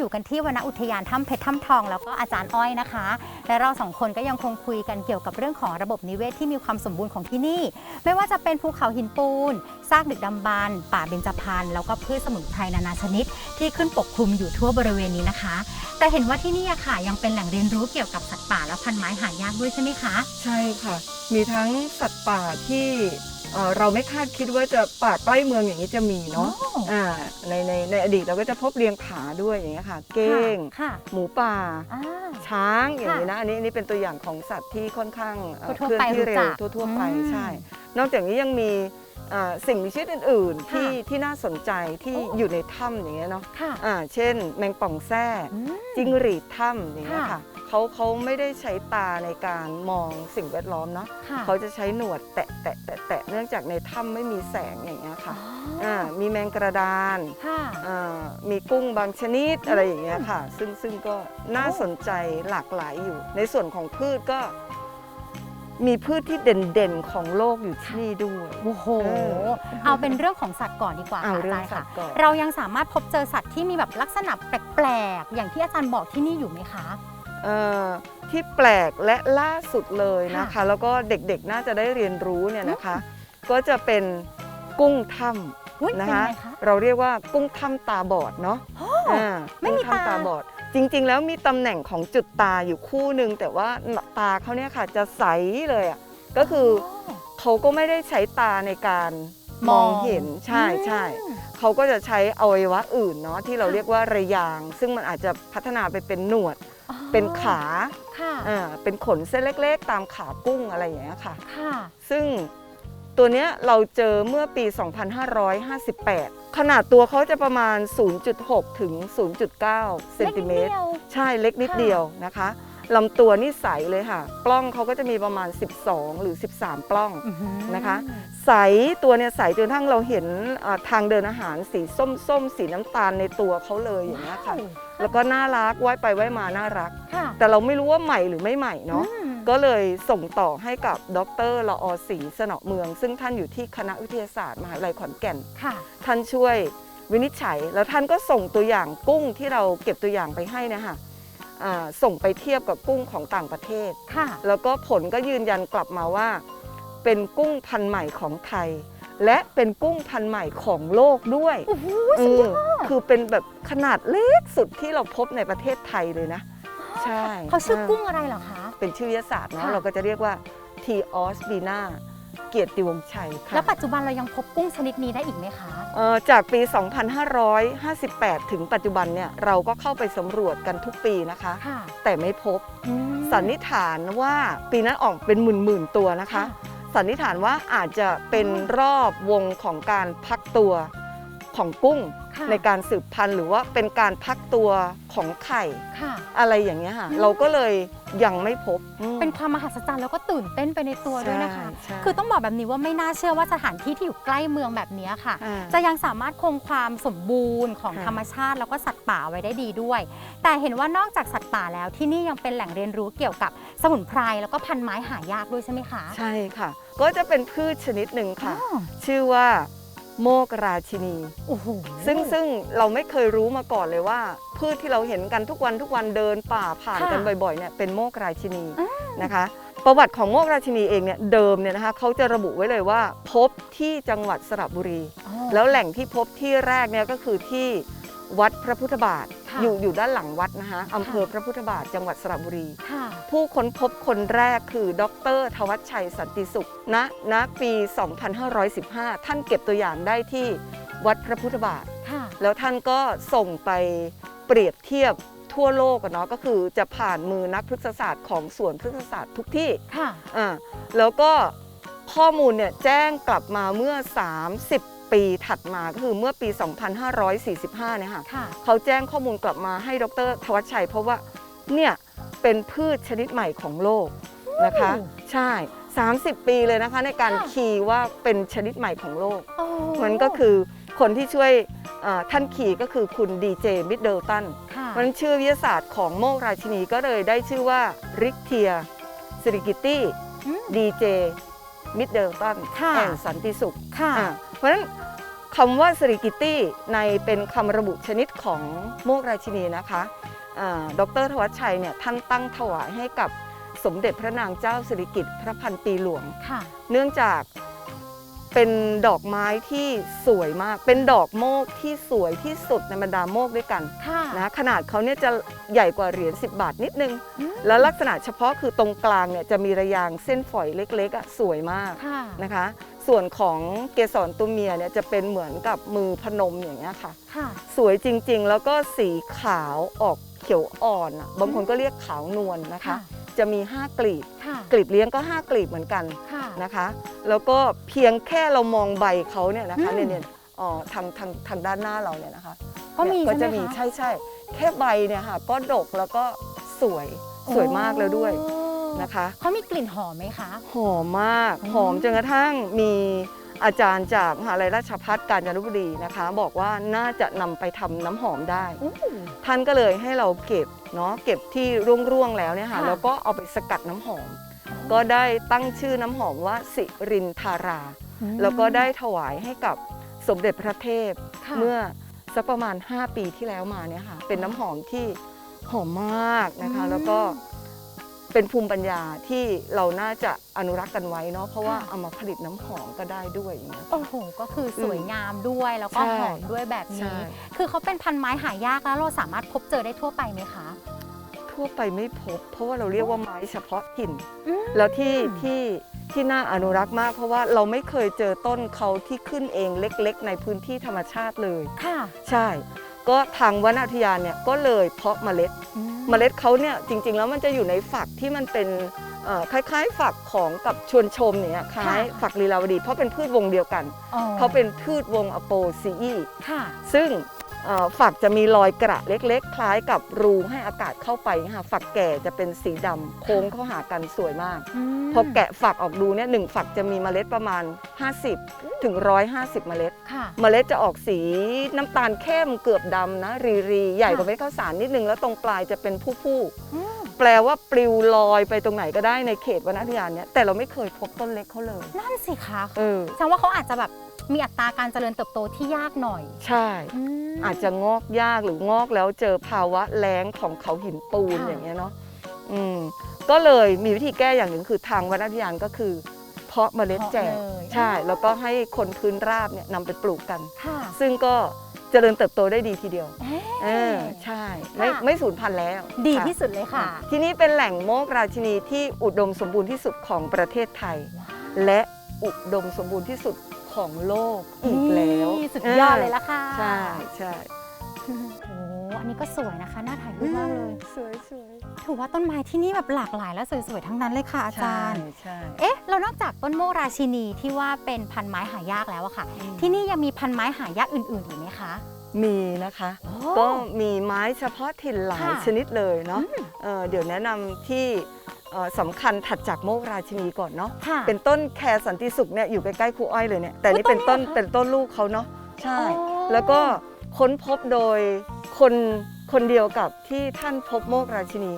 อยู่กันที่วนอุทยานถ้ำเพชรถ้ำทอง แล้วก็อาจารย์อ้อยนะคะ และเราสองคนก็ยังคงคุยกันเกี่ยวกับเรื่องของระบบนิเวศที่มีความสมบูรณ์ของที่นี่ ไม่ว่าจะเป็นภูเขาหินปูนซากดึกดำบรรป่าเบญจพรรณแล้วก็พืชสมุนไพรนานาชนิด ที่ขึ้นปกคลุมอยู่ทั่วบริเวณนี้นะคะ แต่เห็นว่าที่นี่อะค่ะยังเป็นแหล่งเรียนรู้เกี่ยวกับสัตว์ป่าและพันธุ์ไม้หายากด้วยใช่ไหมคะ ใช่ค่ะ มีทั้งสัตว์ป่าที่ เอ่อเราไม่คาดคิดว่าจะป่าใกล้เมืองอย่างนี้จะมีเนาะโอ้อ่าในในในอดีตเราก็จะพบเลียงผาด้วยอย่างเงี้ยค่ะ เก้ง ค่ะหมูป่า อ่า ช้างอย่างนี้นะอันนี้อันนี้เป็นตัวอย่างของสัตว์ที่ค่อนข้างเอ่อทั่วเคลื่อนๆไปที่เร็รู้วจักทั่วๆไปอืมใช่ นอกจากนี้ยังมีเอ่อสิ่งมีชีวิตอื่นๆที่ค่ะที่น่าสนใจที่โอ้ อยู่ในถ้ำอย่างเงี้ยเนาะค่ะอ่าเช่น แมงป่องแซ่อืม จิ้งหรีดถ้ำอย่างเงี้ยค่ะค่ะ เขาเขาไม่ได้ใช้ตาในการมองสิ่งแวดล้อมเนาะค่ะเขาจะใช้หนวดแตะแตะแตะแตะเนื่องจากในถ้ำไม่มีแสงอย่างเงี้ยค่ะอ๋อ่ามีแมงกระดานค่ะ อ่ามีกุ้งบางชนิดอะไรอย่างเงี้ยค่ะ ซึ่งซึ่งก็น่าโอ้สนใจหลากหลายอยู่ ในส่วนของพืชก็ มีพืชที่เด่นๆของโลกอยู่ที่นี่ด้วย โอ้โห เออเอาเป็นเรื่องของสัตว์ก่อนดีกว่าเอาค่ะเรื่ออางจารย์สัค่ะ ตว์ก่อน เรายังสามารถพบเจอสัตว์ที่มีแบบลักษณะแปลกๆ อย่างที่อาจารย์บอกที่นี่อยู่ไหมคะเอ่อ ที่แปลกและล่าสุดเลยนะคะค่ะแล้วก็เด็กๆน่าจะได้เรียนรู้เนี่ยนะคะ ก็จะเป็นกุ้งถ้อุ๊ยำนะเป็นคะไงคะ เราเรียกว่ากุ้งถ้ำตาบอดเนาะอ่าไม่มีกุ้งถ้ำตาตาบอด จริงๆ แล้วมีตำแหน่งของจุดตาอยู่คู่หนึ่งแต่ว่าตาเขาเนี่ยค่ะจะใสเลยอะก็คืออเขาก็ไม่ได้ใช้ตาในการมองเห็นใช่ใช่อืมเขาก็จะใช้อวัยวะอื่นเนาะที่เราค่ะเรียกว่าระยาง ซึ่งมันอาจจะพัฒนาไปเป็นหนวดอ๋อ เป็นขาค่ะอ่าเป็นขนเส้นเล็กๆ ตามขากุ้งอะไรอย่างเงี้ยค่ะ ค่ะซึ่งตัวเนี้ยเราเจอเมื่อปี 2558 ขนาดตัวเขาจะประมาณ 0.6 ถึง 0.9 เซนติเมตร ล็กนิดดียว ใช่เล็กนิดค่ะเดียวนะคะ ลำตัวนี่ใสเลยค่ะ ปล้องเขาก็จะมีประมาณ 12 หรือ 13 ปล้องอื้อหือนะคะ ใสตัวเนี่ยใสจนทั้งเราเห็นอ่าทางเดินอาหารสีส้มๆสีน้ำตาลในตัวเขาเลยอย่างเงี้ยค่ะ แล้วก็น่ารักว่ายไปว่ายมาน่ารักค่ะแต่เราไม่รู้ว่าใหม่หรือไม่ใหม่เนาะอืมก็เลยส่งต่อให้กับดรละอศรีสนอเมือง ซึ่งท่านอยู่ที่คณะวิทยาศาสตร์มหาวิทยาลัยขอนแก่นค่ะท่านช่วยวินิจฉัย แล้วท่านก็ส่งตัวอย่างกุ้งที่เราเก็บตัวอย่างไปให้เนยคะอ่า ส่งไปเทียบกับกุ้งของต่างประเทศ ค่ะ แล้วก็ผลก็ยืนยันกลับมาว่า เป็นกุ้งพันธุ์ใหม่ของไทย และเป็นกุ้งพันธุ์ใหม่ของโลกด้วยโอ้โหเออคือเป็นแบบขนาดเล็กสุดที่เราพบในประเทศไทยเลยนะ ใช่เขาชื่อเกุ้งอะไรเหรอคะ เป็นชื่อวิทยาศาสตร์เนาะค่ะ เราก็จะเรียกว่า T. o s b i n a เกียรติวงศ์ชัยค่ะ แล้วปัจจุบันเรายังพบกุ้งชนิดนี้ได้อีกไหมคะเอ่อ จากปี 2558 ถึงปัจจุบันเนี่ยเราก็เข้าไปสำรวจกันทุกปีนะคะค่ะแต่ไม่พบอืมสันนิษฐานว่าปีนั้นออกเป็นหมื่นๆตัวนะคะค่ะสันนิษฐานว่าอาจจะเป็นรอบวงของการพักตัวของกุ้งค่ะในการสืบพันธุ์หรือว่าเป็นการพักตัวของไข่ค่ะอะไรอย่างเงี้ยค่ะอืมเราก็เลย ยังไม่พบอืม เป็นความมหัศจรรย์แล้วก็ตื่นเต้นไปในตัวด้วยนะคะ ใช่ใช่ คือต้องบอกแบบนี้ว่าไม่น่าเชื่อว่าสถานที่ที่อยู่ใกล้เมืองแบบนี้ค่ะ อ่า จะยังสามารถคงความสมบูรณ์ของค่ะ ธรรมชาติ แล้วก็สัตว์ป่าไว้ได้ดีด้วย แต่เห็นว่านอกจากสัตว์ป่าแล้วที่นี่ยังเป็นแหล่งเรียนรู้เกี่ยวกับสมุนไพรแล้วก็พันไม้หายากด้วยใช่ไหมคะใช่ค่ะ ก็จะเป็นพืชชนิดหนึ่งค่ะ อ๋อชื่อว่า โมกราชินี โอ้โหซึ่งซึ่งเราไม่เคยรู้มาก่อนเลยว่า พืชที่เราเห็นกันทุกวันทุกวันเดินป่าผ่านกันบ่อยๆเนี่ยเป็นโมกราชินีนะคะ ประวัติของโมกราชินีเองเนี่ยเดิมเนี่ยนะคะเขาจะระบุไว้เลยว่าพบที่จังหวัดสระบุรีอ๋อแล้วแหล่งที่พบที่แรกเนี่ยก็คือที่ วัดพระพุทธบาท ค่ะอยู่อยู่ด้านหลังวัดนะคะอำเภอพระพุทธบาทจังหวัดสระบุรี ค่ะ ผู้ค้นพบคนแรกคือดรทวัชชัยสันติสุขณณปี 2515 ท่านเก็บตัวอย่างได้ที่วัดพระพุทธบาท ค่ะ แล้วท่านก็ส่งไปเปรียบเทียบทั่วโลกอะเนาะก็คือจะผ่านมือนักพฤกษศาสตร์ของสวนพฤกษศาสตร์ทุกที่ค่ะ อ่าแล้วก็ข้อมูลเนี่ยแจ้งกลับมาเมื่อ 30 ปีถัดมาก็คือเมื่อปี 2545เนี่ยค่ะค่ะ เขาแจ้งข้อมูลกลับมาให้ดรทวัชชัย เพราะว่าเนี่ยเป็นพืชชนิดใหม่ของโลกนะคะโอ้ใช่ 30 ปีเลยนะคะในการค่ะ คีย์ว่าเป็นชนิดใหม่ของโลก โอ้มันก็คือคนที่ช่วยเอ่อท่านขี่ก็คือคุณดีเจมิดเดิลตันค่ะเพราะฉะนั้นชื่อวิทยาศาสตร์ของโมกราชินีก็เลยได้ชื่อว่าริกเทียสิริกิตี้อืม ดีเจมิดเดิลตันค่ะแอนสันติสุขค่ะ อ่าเพราะฉะนั้น คำว่าสริกิตี้ในเป็นคำระบุชนิดของโมกราชินีนะคะอ่าดรทวัชชัยเนี่ยท่านตั้งถวายให้กับสมเด็จพระนางเจ้าสิริกิติ์พระพันปีหลวงค่ะเนื่องจากเป็นดอกไม้ที่สวยมาก เป็นดอกโมกที่สวยที่สุดในบรรดาโมกด้วยกันค่ะนะขนาดเขาเนี่ยจะใหญ่กว่าเหรียญ10 บาทนิดนึงอืมแล้วลักษณะเฉพาะคือตรงกลางเนี่ยจะมีระยางเส้นฝอยเล็กๆอะสวยมากค่ะนะคะ ส่วนของเกสรตัวเมียเนี่ยจะเป็นเหมือนกับมือพนมอย่างเงี้ยค่ะ ค่ะ สวยจริงๆ แล้วก็สีขาวออกเขียวอ่อนอะบางคนก็เรียกขาวนวลนะคะจะมี 5 กลีบ ค่ะ กลีบเลี้ยงก็ 5 กลีบเหมือนกันค่ะ นะคะ แล้วก็เพียงแค่เรามองใบเขาเนี่ยนะคะอืม เนี่ยเนี่ยอ๋อทางทางทางด้านหน้าเราเนี่ยนะคะก็มีเนี่ยก็ใช่จะไหมมีคะใช่ใช่แค่ใบเนี่ยค่ะก็ดกแล้วก็สวยสวยมากแล้วด้วย โอ้ นะคะเขามีกลิ่นหอมไหมคะ หอมมากอืมหอมจนกระทั่งมีอาจารย์จากมหาลัยราชภัฏกาญจนบุรีนะคะ บอกว่าน่าจะนำไปทำน้ำหอมได้อู้ท่านก็เลยให้เราเก็บเนาะเก็บที่ร่วงๆแล้วเนี่ยค่ะค่ะ แล้วก็เอาไปสกัดน้ำหอม ก็ได้ตั้งชื่อน้ำหอมว่าสิรินทารามแล้วก็ได้ถวายให้กับสมเด็จพระเทพ ค่ะเมื่อสักประมาณ 5 ปีที่แล้วมาเนี่ยค่ะ เป็นน้ำหอมที่หอมมากนะคะ อืมแล้วก็ เป็นภูมิปัญญาที่เราน่าจะอนุรักษ์กันไว้เนาะเพราะว่าค่ะเอามาผลิตน้ำหอมก็ได้ด้วยอย่างเงี้ย โอ้โห ก็คือสวยงามด้วยแล้วก็ใช่หอมด้วยแบบใช่ นี้ คือเขาเป็นพันไม้หายากแล้วเราสามารถพบเจอได้ทั่วไปไหมคะ ทั่วไปไม่พบ เพราะว่าเราเรียกว่าไม้เฉพาะถิ่น อืม แล้วที่ที่ที่น่าอนุรักษ์มาก เพราะว่าเราไม่เคยเจอต้นเขาที่ขึ้นเองเล็กๆ ในพื้นที่ธรรมชาติเลย ค่ะ ใช่ ก็ทางวนอุทยานเนี่ยก็เลยเพาะเมล็ด อื เมล็ดเขาเนี่ยจริง ๆ แล้วมันจะอยู่ในฝักที่มันเป็นเอ่อคล้าย ๆ ฝักของกับชวนชมเนี่ยคล้ายฝักลีลาวดี เพราะเป็นพืชวงเดียวกันอ๋อเขาเป็นพืชวงอโปซีอีค่ะซึ่งเอ่อ ฝักจะมีรอยกระเล็กๆ คล้ายกับรูให้อากาศเข้าไปค่ะฝักแก่จะเป็นสีดำโค้งเข้าหากันสวยมากมพอแกะฝักออกดูเนี่ยหนึ่งฝักจะมีเมล็ดประมาณ 50 ถึง 150 เมล็ดค่ะเมล็ดจะออกสีน้ำตาลเข้มเกือบดำนะรีรีใหญ่กว่าค่ะเม็ดข้าวสารนิดนึง แล้วตรงปลายจะเป็นผู้ผู้อืมๆแปลว่าปลิวลอยไปตรงไหนก็ได้ในเขตวนอุทยานเนี่ยแต่เราไม่เคยพบต้นเล็กเขาเลยนั่นสิคะเออแสดงว่าเขาอาจจะแบบ มีอัตราการเจริญเติบโตที่ยากหน่อยใช่มอาจจะงอกยากหรืองอกแล้วเจอภาวะแล้งของเขาหินปูนค่ะ อย่างเงี้ยเนาะอืมก็เลยมีวิธีแก้อย่างหนึ่งคือทางวนอุทยานก็คือ เพาะเมล็ดแจกเพาะเลยใช่ แล้วก็ให้คนพื้นราบเนี่ยนำไปปลูกกัน ค่ะซึ่งก็เจริญเติบโตได้ดีทีเดียว เอ๊ะ เออใช่ไม่ค่ะ ไม่สูญพันธุ์แล้วดีค่ะที่สุดเลยค่ะ ที่นี่เป็นแหล่งโมกราชินีที่อุดมสมบูรณ์ที่สุดของประเทศไทย และอุดมสมบูรณ์ที่สุด ของโลกอีกแล้วนี่สุดยอดเลยละค่ะใช่ใช่โอ้โหอันนี้ก็สวยนะคะ น่าถ่ายรูปมากเลย สวยสวยถือว่าต้นไม้ที่นี่แบบหลากหลายและสวยๆทั้งนั้นเลยค่ะอาจารย์ ใช่เอ๊ะ เรานอกจากต้นโมกราชินีที่ว่าเป็นพันไม้หายากแล้วอะค่ะอืมที่นี่ยังมีพันไม้หายากอื่นๆอีกไหมคะ มีนะคะ ก็มีไม้เฉพาะถิ่นหลายค่ะชนิดเลยเนาะอืม เอ่อเดี๋ยวแนะนำที่เอ่อ สำคัญถัดจากโมกราชินีก่อนเนาะค่ะ เป็นต้นแครสันติสุขเนี่ยอยู่ใกล้ๆครูอ้อยเลยเนี่ยแต่นี่อุ๊ยเป็นต้นต้นนี้เหรอคะเป็นต้นลูกเขาเนาะใช่อ๋อแล้วก็ค้นพบโดยคนคนเดียวกับที่ท่านพบโมกราชินี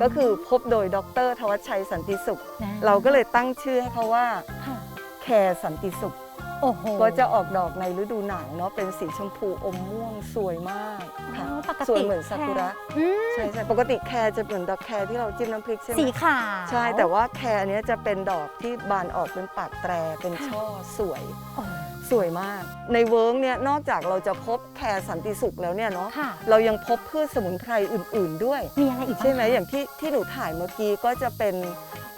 ก็คือพบโดยดร ทวัชชัยสันติสุขนะเราก็เลยตั้งชื่อให้เขาว่าค่ะแครสันติสุขโอ้โหก็จะออกดอกในฤดูหนาวเนาะเป็นสีชมพูอมม่วงสวยมากอ๋ค่ะอปกติสวยเหมือนซากุระอืมใช่ใช่ปกติแครจะเหมือนดอกแครที่เราจิ้มน้ำพริกใช่ไหมสีขาวใช่แต่ว่าแครอันเนี้ยจะเป็นดอกที่บานออกเป็นปากแตรเป็นช่อสวย โอ้ สวยมาก ในเวิร์กเนี่ยนอกจากเราจะพบแครสันติสุขแล้วเนี่ยเนาะค่ะ เรายังพบพืชสมุนไพรอื่น ๆ ด้วย มีอะไรอีกบ้างใช่ไหมคะอย่างที่ที่หนูถ่ายเมื่อกี้ก็จะเป็น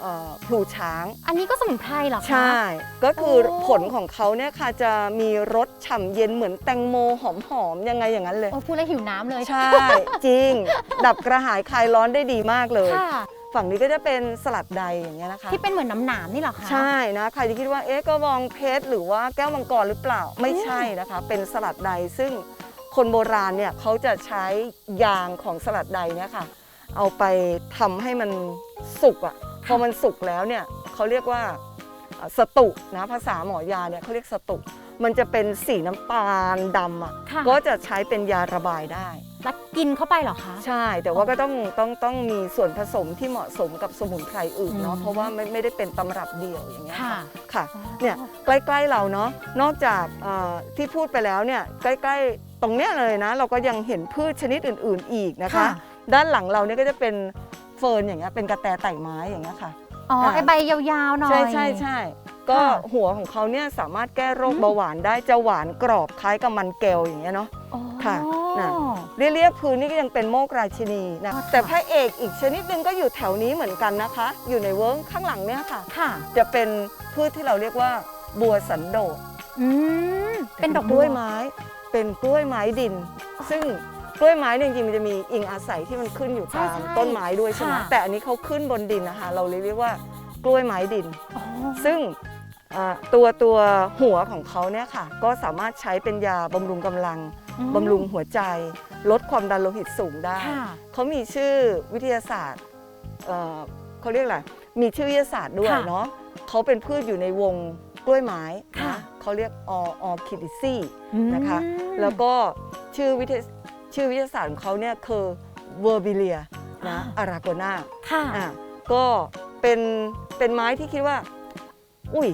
เอ่อพลูช้าง อันนี้ก็สมุนไพรเหรอคะ ใช่ ก็คือโอ้ ผลของเขาเนี่ยค่ะจะมีรสฉ่ำเย็นเหมือนแตงโมหอมๆยังไงอย่างนั้นเลย โอ้พูดแล้วหิวน้ำเลยใช่ จริง ดับกระหายคลายร้อนได้ดีมากเลย ค่ะ ฝั่งนี้ก็จะเป็นสลัดใดอย่างเงี้ยนะคะ ที่เป็นเหมือนน้ำหนามนี่เหรอคะ ใช่นะใครที่คิดว่าเอ๊ะก็บองเพชรหรือว่าแก้วมังกรหรือเปล่าไม่ใช่นะคะ เป็นสลัดใดซึ่งคนโบราณเนี่ยเขาจะใช้ยางของสลัดใดเนี่ยค่ะ เอาไปทำให้มันสุกอะ่ะ พอมันสุกแล้วเนี่ยเขาเรียกว่าเอ่อสตุนะภาษาหมอยาเนี่ยเขาเรียกสตุ มันจะเป็นสีน้ำตาลดำอะค่ะ ก็จะใช้เป็นยาระบายได้ แล้วกินเข้าไปเหรอคะ ใช่ แต่ว่าก็ต้องต้องต้องมีส่วนผสมที่เหมาะสมกับสมุนไพรอื่นเนาะอืม เพราะว่าไม่ไม่ได้เป็นตำรับเดียวอย่างเงี้ยค่ะ ค่ะ ค่ะอ๋อเนี่ยใกล้ๆเราเนาะนอกจากเอ่อที่พูดไปแล้วเนี่ยใกล้ๆตรงเนี้ยเลยนะ เราก็ยังเห็นพืชชนิดอื่น ๆ อีกนะคะ ค่ะ ด้านหลังเราเนี่ยก็จะเป็น เฟิร์นอย่างเงี้ยเป็นกระแตไต่ไม้อย่างเงี้ยค่ะ อ๋อค่ะไอใบยาวๆหน่อย ใช่ใช่ใช่ก็ค่ะหัวของเขาเนี่ยสามารถแก้โรคอืมเบาหวานได้จะหวานกรอบคล้ายกับมันแก้วอย่างเงี้ยเนาะอ๋อค่ะน่ะเรียบๆพื้นนี่ก็ยังเป็นโมกราชินีนะอ๋อค่ะแต่พระเอกอีกชนิดหนึ่งก็อยู่แถวนี้เหมือนกันนะคะ อยู่ในเวิร์กข้างหลังเนี่ยค่ะค่ะ จะเป็นพืชที่เราเรียกว่าบัวสันโดษอืมเป็นดอกกล้วยไม้ เป็นกล้วยไม้ดิน ซึ่ง กล้วยไม้เนี่ยจริงๆมันจะมีอิงอาศัยที่มันขึ้นอยู่ใช่ตามใช่ต้นไม้ด้วยใช่ไหมค่ะ แต่อันนี้เขาขึ้นบนดินนะคะเราเลยเรียกว่ากล้วยไม้ดิน อ๋อซึ่งอ่าตัวตัวหัวของเขาเนี่ยค่ะ ก็สามารถใช้เป็นยาบำรุงกำลังอืมบำรุงหัวใจ ลดความดันโลหิตสูงได้ ค่ะ เขามีชื่อวิทยาศาสตร์เอ่อเขาเรียกอะไร มีชื่อวิทยาศาสตร์ด้วยค่ะเนาะเขาเป็นพืชอยู่ในวงกล้วยไม้ค่ะ นะเขาเรียกอออคิดิซี่อืมนะคะแล้วก็ชื่อวิทยา ชื่อวิทยาศาสตร์ของเขาเนี่ยคือเวอร์บิเลียนะอารากนาค่ะ อะก็เป็นเป็นไม้ที่คิดว่า อุ้ย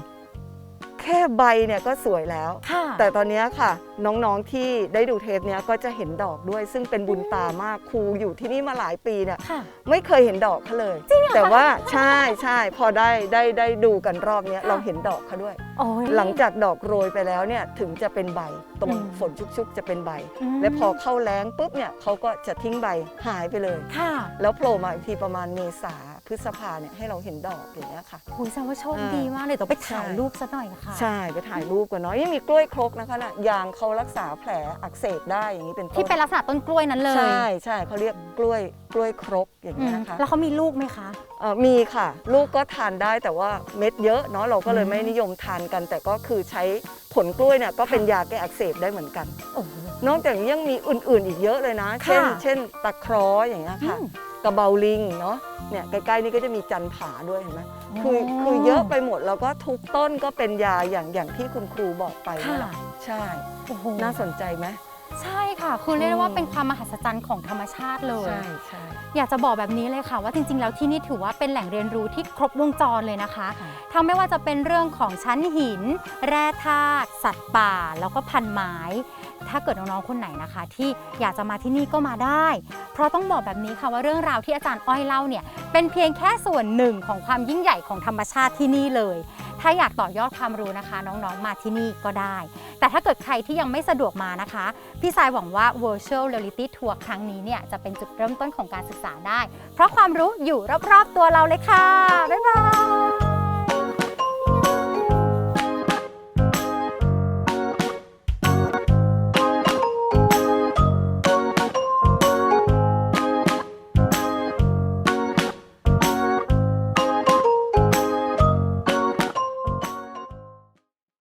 แค่ใบเนี่ยก็สวยแล้ว ค่ะ แต่ตอนเนี้ยค่ะ น้องๆที่ได้ดูเทปเนี้ยก็จะเห็นดอกด้วย ซึ่งเป็นบุญตามากครูอยู่ที่นี่มาหลายปีเนี่ย ค่ะ ไม่เคยเห็นดอกเขาเลย แต่ว่าใช่ใช่พอได้ได้ได้ดูกันรอบเนี้ยค่ะเราเห็นดอกเขาด้วย โอ้ย หลังจากดอกโรยไปแล้วเนี่ยถึงจะเป็นใบตรงอืมฝนชุกๆ จะเป็นใบมและพอเข้าแล้งปุ๊บเนี่ยเขาก็จะทิ้งใบหายไปเลย ค่ะ แล้วโผล่มาอีกทีประมาณเมษา พฤษภาเนี่ยให้เราเห็นดอกอย่างเงี้ยค่ะ โอ้ยแสดงว่าโชคอ่าดีมากเลยต้องไปถ่ายใช่รูปซะหน่อยนะคะ ใช่ไปถ่ายรูปกันเนาะยังมีกล้วยครกนะคะน่ะยางเขารักษาแผลอักเสบได้อย่างนี้เป็นต้นที่เป็นลักษณะต้นกล้วยนั้นเลยใช่ใช่เขาเรียกกล้วยกล้วยครกอย่างอืเงี้ยมนะคะ แล้วเขามีลูกไหมคะ เอ่อมีค่ะ ลูกก็ทานได้แต่ว่าเม็ดเยอะเนาะเราก็เลยอืม ไม่นิยมทานกัน แต่ก็คือใช้ผลกล้วยเนี่ยก็เป็นยาแก้อักเสบได้เหมือนกัน โอ้โห นอกจากนี้ยังมีอื่นๆอีกเยอะเลยนะ เช่น ค่ะเช่นตะเคราะห์อย่างเงี้ยค่ะ อืม กระเบาลิงเนาะเนี่ยใกล้ๆนี่ก็จะมีจันผาด้วยเห็นไหมคืออ๋อคือเยอะไปหมดแล้วก็ทุกต้นก็เป็นยาอย่างอย่างที่คุณครูบอกไปนั่นแหละค่ะใช่โอ้โหน่าสนใจไหม ใช่ค่ะ คือเรียกได้ว่าอืมเป็นความมหัศจรรย์ของธรรมชาติเลย ใช่ใช่ อยากจะบอกแบบนี้เลยค่ะ ว่าจริง ๆ แล้วที่นี่ถือว่าเป็นแหล่งเรียนรู้ที่ครบวงจรเลยนะคะค่ะ ทั้งไม่ว่าจะเป็นเรื่องของชั้นหิน แร่ธาตุสัตว์ป่า แล้วก็พันไม้ ถ้าเกิดน้องๆคนไหนนะคะ ที่อยากจะมาที่นี่ก็มาได้ เพราะต้องบอกแบบนี้ค่ะว่าเรื่องราวที่อาจารย์อ้อยเล่าเนี่ยเป็นเพียงแค่ส่วนหนึ่งของความยิ่งใหญ่ของธรรมชาติที่นี่เลย ถ้าอยากต่อยอดความรู้นะคะ น้องๆมาที่นี่ก็ได้ แต่ถ้าเกิดใครที่ยังไม่สะดวกมานะคะ พี่สายหวังว่า virtual reality tour ครั้งนี้เนี่ยจะเป็นจุดเริ่มต้นของการศึกษาได้ เพราะความรู้อยู่รอบๆตัวเราเลยค่ะบ๊ายบาย